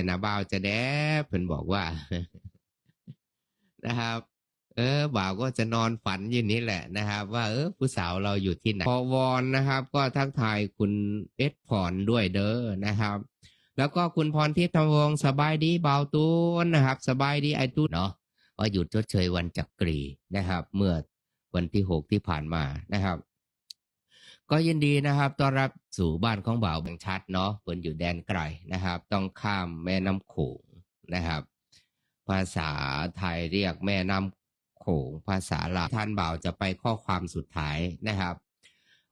ให้นาบ่าวจะแดบเพิ่นบอกว่า นะครับ เออ บ่าวก็จะนอนฝันอยู่นี้แหละนะครับ ว่าเออผู้สาวเราอยู่ที่ไหนพอวอนนะครับ ก็ทักทายคุณเอสพรด้วยเด้อนะครับ แล้วก็คุณพรทิพย์ธรรมวงสบายดีเบาวตูนนะครับ สบายดีไอตูนเนาะว่าหยุดชดเชยวันจักรีนะครับ เมื่อวันที่หกที่ผ่านมานะครับ ก็ยินดีนะครับต้อนรับสู่บ้านของบ่าวบางชัดเนาะเพิ่นอยู่แดนไกลนะครับ ต้องข้ามแม่น้ำโขงนะครับ ภาษาไทยเรียกแม่น้ำโขงภาษาลาวท่านบ่าวจะไปข้อความสุดท้ายนะครับ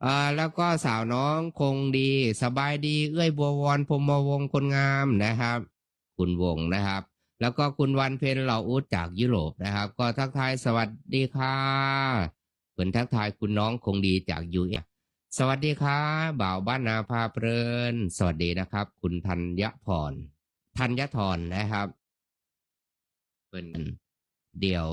อ่าแล้วก็สาวน้องคงดี สบายดีเอื้อยบัววอนพรมวงคนงามนะครับ คุณวงนะครับ แล้วก็คุณวันเพ็ญเหล่าอุดจากยุโรปนะครับ ก็ทักทายสวัสดีค่ะเปินทักทายคุณน้องคงดีจากยูเอ สวัสดีค่ะบ่าวบ้านนาพาเพลิน สวัสดีนะครับ คุณธัญพรธัญทรนะครับ เป็นเดียว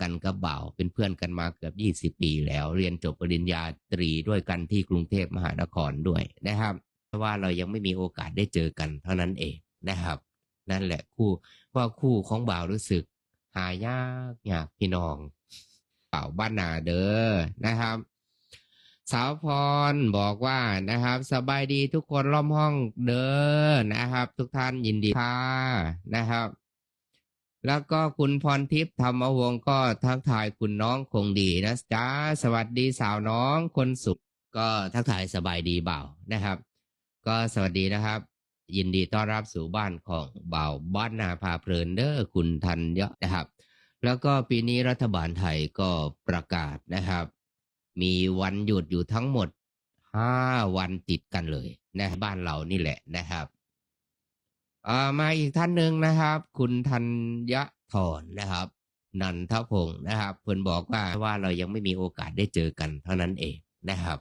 กันกับบ่าว เป็นเพื่อนกันมาเกือบยี่สิบปีแล้ว เรียนจบปริญญาตรีด้วยกันที่กรุงเทพมหานครด้วยนะครับเพราะว่าเรายังไม่มีโอกาสได้เจอกันเท่านั้นเองนะครับ นั่นแหละคู่ว่าคู่ของบ่าวรู้สึก หายากยากพี่น้องบ่าวบ้านนาเด้อนะครับ สาวพรบอกว่านะครับ สบายดีทุกคนล้อมห้องเด้อนะครับ ทุกท่านยินดีค่ะนะครับ แล้วก็คุณพรทิพย์ธรรมวงศ์ก็ทักทายคุณน้องคงดีนะจ้าสวัสดีสาวน้องคนสุข ก็ทักทายสบายดีเบานะครับ ก็สวัสดีนะครับ ยินดีต้อนรับสู่บ้านของเบาบ้านนาพาเพลินเด้อคุณทันยะนะครับ แล้วก็ปีนี้รัฐบาลไทยก็ประกาศนะครับ มีวันหยุดอยู่ทั้งหมดห้าวันติดกันเลยนะบ้านเรานี่แหละนะครับามาอีกท่านหนึ่งนะครับ คุณธัญทรนะครับ นันทพงศ์นะครับเพื่อนบอกว่าว่าเรายังไม่มีโอกาสได้เจอกันเท่านั้นเองนะครับ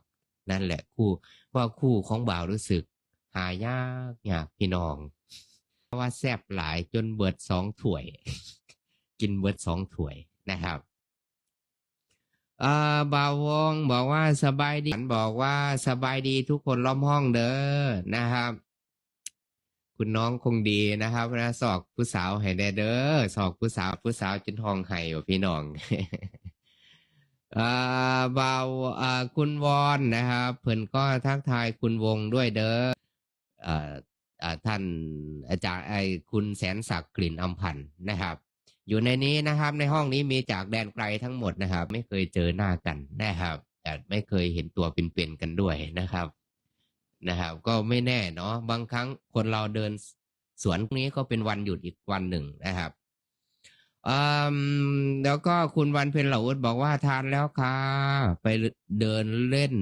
นั่นแหละคู่ว่าคู่ของบ่าวรู้สึก หายากยากพี่น้องเพราะว่าแซบหลายจนเบิดสองถ้วย กินเบิดสองถ้วยนะครับ อ่าบ่าววงบอกว่าสบายดีบอกว่าสบายดีทุกคนล้อมห้องเด้อนะครับ คุณน้องคงดีนะครับนะสอกผู้สาวให้แน่เด้อสอกผู้สาวผู้สาวจนทองไห้ว่พี่น้องอ่าบ่าวอ่าคุณวอนนะครับเพิ่นก็ทักทายคุณวงด้วยเด้ออ่าอ่าท่านอาจารย์ไอคุณแสนศักดิ์กลิ่นอำพันธ์นะครับ อยู่ในนี้นะครับ ในห้องนี้มีจากแดนไกลทั้งหมดนะครับ ไม่เคยเจอหน้ากันนะครับแต่ไม่เคยเห็นตัวเป็นๆกันด้วยนะครับนะครับ ก็ไม่แน่เนาะบางครั้งคนเราเดินสวนนี้ก็เป็นวันหยุดอีกวันหนึ่งนะครับอแล้วก็คุณวันเพ็ญเหล่าอุดบอกว่าทานแล้วค่ะ ไปเดินเล่น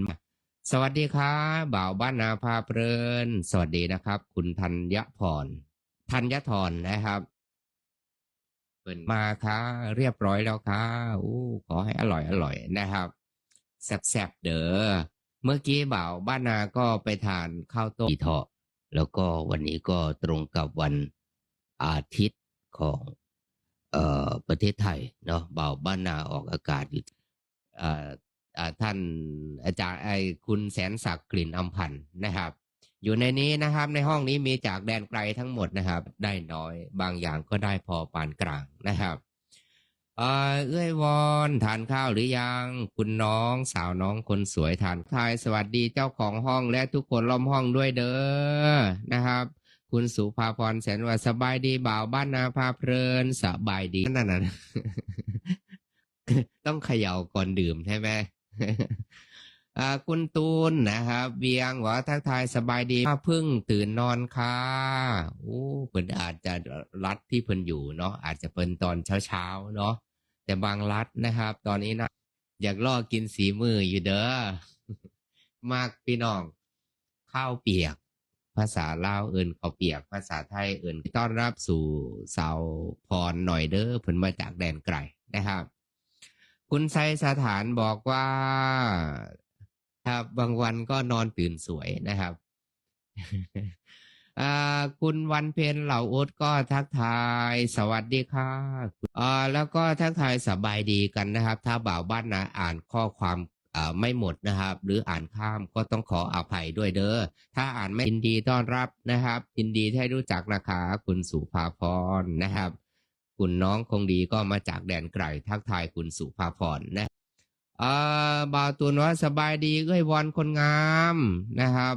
สวัสดีค่ะบ่าวบ้านนาพาเพลิน สวัสดีนะครับ คุณธัญพรธัญทรนะครับ มาค่ะเรียบร้อยแล้วค่ะอู้ขอให้อร่อยอร่อยนะครับแซ่บๆเด้อเมื่อกี้บ่าวบ้านนาก็ไปทานข้าวต้มอีเถาะแล้วก็วันนี้ก็ตรงกับวันอาทิตย์ของเอ่อประเทศไทยเนาะบ่าวบ้านนาออกอากาศอยู่อ่าท่านอาจารย์ไอคุณแสนศักดิ์กลิ่นอำพันธ์นะครับ อยู่ในนี้นะครับ ในห้องนี้มีจากแดนไกลทั้งหมดนะครับ ได้น้อยบางอย่างก็ได้พอปานกลางนะครับเอ่อเอื้อยวอนทานข้าวหรือยัง คุณน้องสาวน้องคนสวยทานทายสวัสดีเจ้าของห้องและทุกคนล้อมห้องด้วยเด้อนะครับ คุณสุภาพรแสนว่าสบายดีบ่าวบ้านนาพาเพลินสบายดีนั่นน่ะต้องเขย่าก่อนดื่มใช่ไหม คุณตูนนะครับเบียงว่าทักทายสบายดีมาเพึ่งตื่นนอนค่ะโอ้เพิ่นอาจจะรัดที่เพิ่นอยู่เนาะอาจจะเป็นตอนเช้าๆเนาะแต่บางรัฐนะครับ ตอนนี้นะอยากล่อกินสีมืออยู่เด้อมากพี่น้องข้าวเปียก ภาษาลาวเอิ่นข้าวเปียก ภาษาไทยเอิ่นต้อนรับสู่สาวพรหน่อยเด้อเพิ่นมาจากแดนไกลนะครับ คุณไซสถานบอกว่า ครับ บางวันก็นอนตื่นสวยนะครับคุณวันเพ็ญเหล่าโอ๊ตก็ทักทายสวัสดีค่ะอ่าแล้วก็ทักทายสบายดีกันนะครับ ถ้าบ่าวบ้านนาอ่านข้อความอ่าไม่หมดนะครับ หรืออ่านข้ามก็ต้องขออภัยด้วยเด้อถ้าอ่านไม่ยินดีต้อนรับนะครับ ยินดีให้รู้จักนะคะ คุณสุภาพรนะครับ คุณน้องคงดีก็มาจากแดนไกลทักทายคุณสุภาพรนะ เออบ่าวตุนว่าสบายดีเอ้ยวอนคนงามนะครับ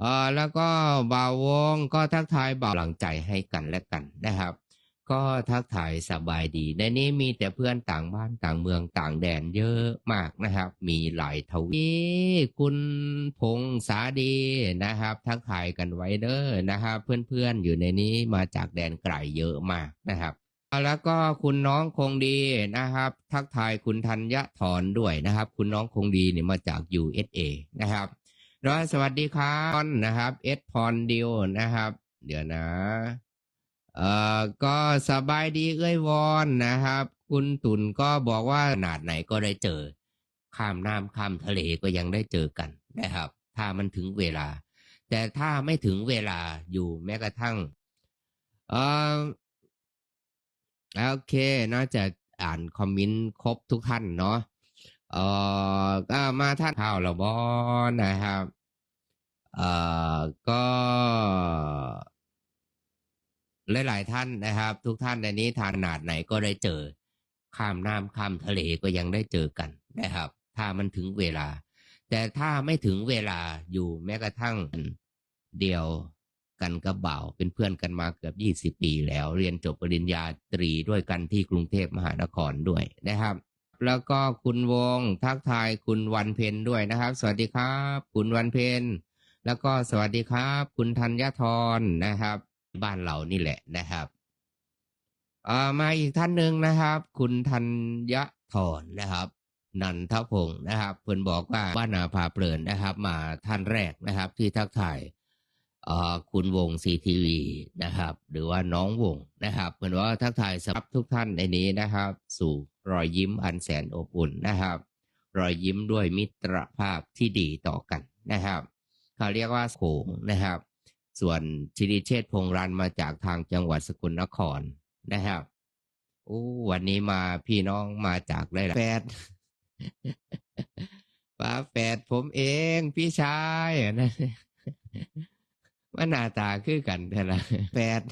เอ่อแล้วก็บ่าววงก็ทักทายบ่าวหลังใจให้กันและกันนะครับ ก็ทักทายสบายดีในนี้มีแต่เพื่อนต่างบ้านต่างเมืองต่างแดนเยอะมากนะครับ มีหลายทวีคุณพงษาดีนะครับ ทักทายกันไว้เด้อนะครับ เพื่อนๆอยู่ในนี้มาจากแดนไกลเยอะมากนะครับ แล้วก็คุณน้องคงดีนะครับ ทักทายคุณธัญถอนด้วยนะครับ คุณน้องคงดีเนี่ยมาจาก USA นะครับแล้วสวัสดีครับนะครับเอสพรดิวนะครับ เดี๋ยวนะ เอ่อก็สบายดีเอ้ยวอนนะครับ คุณตุ่นก็บอกว่าขนาดไหนก็ได้เจอ ข้ามน้ำข้ามทะเลก็ยังได้เจอกันนะครับ ถ้ามันถึงเวลา แต่ถ้าไม่ถึงเวลาอยู่แม้กระทั่ง เอ่อ โอเค น่าจะอ่านคอมเมนต์ครบทุกท่านเนาะเอ่อก็มาท่านข่าวเราบอนะครับเอ่อก็หลายๆท่านนะครับ ทุกท่านในนี้ทานขนาดไหนก็ได้เจอ ข้ามน้ำข้ามทะเลก็ยังได้เจอกันนะครับ ถ้ามันถึงเวลา แต่ถ้าไม่ถึงเวลาอยู่แม้กระทั่งเดียว กันกับบ่าวเป็นเพื่อนกันมาเกือบยี่สิบปีแล้ว เรียนจบปริญญาตรีด้วยกันที่กรุงเทพมหานครด้วยนะครับ แล้วก็คุณวงทักทายคุณวันเพ็ญด้วยนะครับ สวัสดีครับ คุณวันเพ็ญแล้วก็สวัสดีครับ คุณธัญทรนะครับ บ้านเรานี่แหละนะครับมาอีกท่านหนึ่งนะครับ คุณธัญทรนะครับนันทพงศ์นะครับเพิ่อนบอกว่าบ้านนาพาเพลินนะครับ มาท่านแรกนะครับ ที่ทักทาย คุณวงซีทีวีนะครับ หรือว่าน้องวงนะครับเพิ่นว่าทักทายสำหรับทุกท่านในนี้นะครับ สู่รอยยิ้มอันแสนอบอุ่นนะครับ รอยยิ้มด้วยมิตรภาพที่ดีต่อกันนะครับเขาเรียกว่าโขงนะครับ ส่วนชิริเชษพงรันมาจากทางจังหวัดสกลนครนะครับโอ้วันนี้มาพี่น้องมาจากได้แฟดป้าแฝดผมเองพี่ชายนะ ว่าหน้าตาคือกันแต่ละแฝด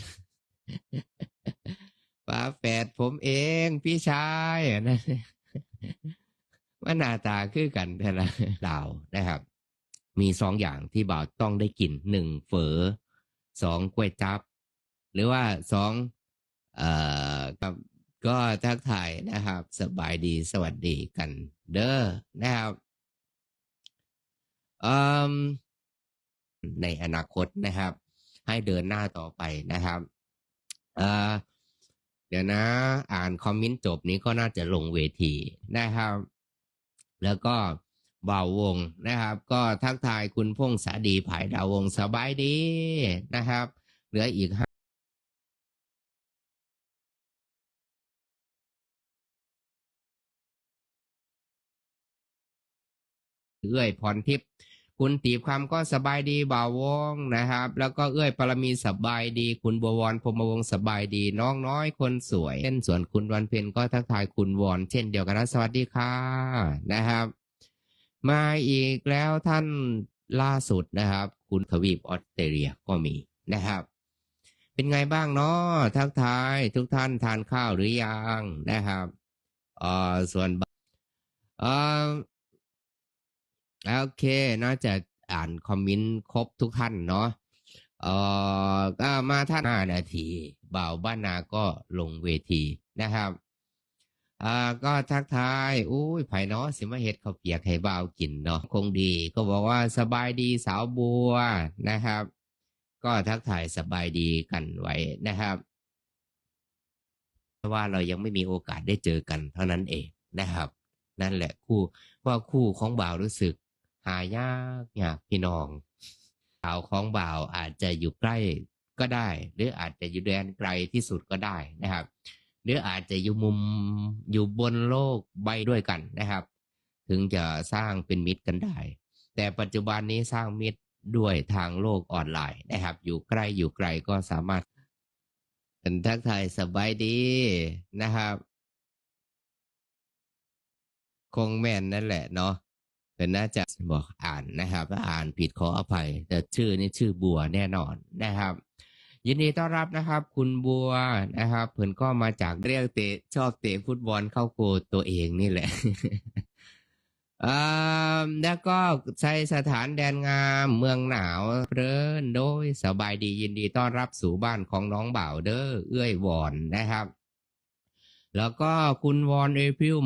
ป้าแฝดผมเอง พี่ชายนะว่าหน้าตาคือกันแต่ละดาวนะครับ มีสองอย่างที่บ่าวต้องได้กินหนึ่งเฝอสองก๋วยจับ หรือว่าสองเอ่อกับก็ทักทายนะครับ สบายดีสวัสดีกัน เด้อนะครับเอ่ม ในอนาคตนะครับ ให้เดินหน้าต่อไปนะครับเเดี๋ยวนะ อ่านคอมเมนต์จบนี้ก็น่าจะลงเวทีนะครับ แล้วก็บ่าววงนะครับ ก็ทักทายคุณพงษาดีภายดาววงสบายดีนะครับ เหลืออีกห้าเอื้อยพรทิพย์ คุณตีบคำก็สบายดีบ่าวงนะครับ แล้วก็เอื้อยปรมีสบายดี คุณบัววรพรมวงศ์สบายดี น้องน้อยคนสวยเช่นส่วนคุณวันเพ็ญก็ทักทายคุณวอนเช่นเดียวกันนะสวัสดีค่ะนะครับ มาอีกแล้วท่านล่าสุดนะครับ คุณทวีปออสเตรเลียก็มีนะครับ เป็นไงบ้างเนาะทักทายทุกท่านทานข้าวหรือยังนะครับเออส่วนเออ โอเคน่าจะอ่านคอมเมนต์ครบทุกท่านเนาะเอ่อก็มาท่านห้านาทีบ่าวบ้านนาก็ลงเวทีนะครับอ่าก็ทักทายอุ้ยไผ่เนาะสิมาเฮ็ดข้าวเปียกให้บ่าวกินเนาะคงดี ก็บอกว่าสบายดีสาวบัวนะครับ ก็ทักทายสบายดีกันไว้นะครับเพราะว่าเรายังไม่มีโอกาสได้เจอกันเท่านั้นเองนะครับ นั่นแหละคู่เพราคู่ของบ่าวรู้สึกายากยากพี่น้องสาวของบ่าวอาจจะอยู่ใกล้ก็ได้ หรืออาจจะอยู่แดนไกลที่สุดก็ได้นะครับ หรืออาจจะอยู่มุมอยู่บนโลกใบด้วยกันนะครับ ถึงจะสร้างเป็นมิตรกันได้ แต่ปัจจุบันนี้สร้างมิตรด้วยทางโลกออนไลน์นะครับ อยู่ใกล้อยู่ไกลก็สามารถเป็นทักทายสบายดีนะครับ คงแม่นนั่นแหละเนาะ เป็นน่าจะบอกอ่านนะครับอ่านผิดขออภัย แต่ชื่อนี่ชื่อบัวแน่นอนนะครับ ยินดีต้อนรับนะครับ คุณบัวนะครับเพิ่นก็มาจากเรียกเตะชอบเตะฟุตบอลเข้าโกตัวเองนี่แหละอ่าแล้วก็ใช้สถานแดนงามเมืองหนาวเพลินโดยสบายดียินดีต้อนรับสู่บ้านของน้องบ่าวเด้อเอื้อยวอนนะครับ แล้วก็คุณวอนเอพิว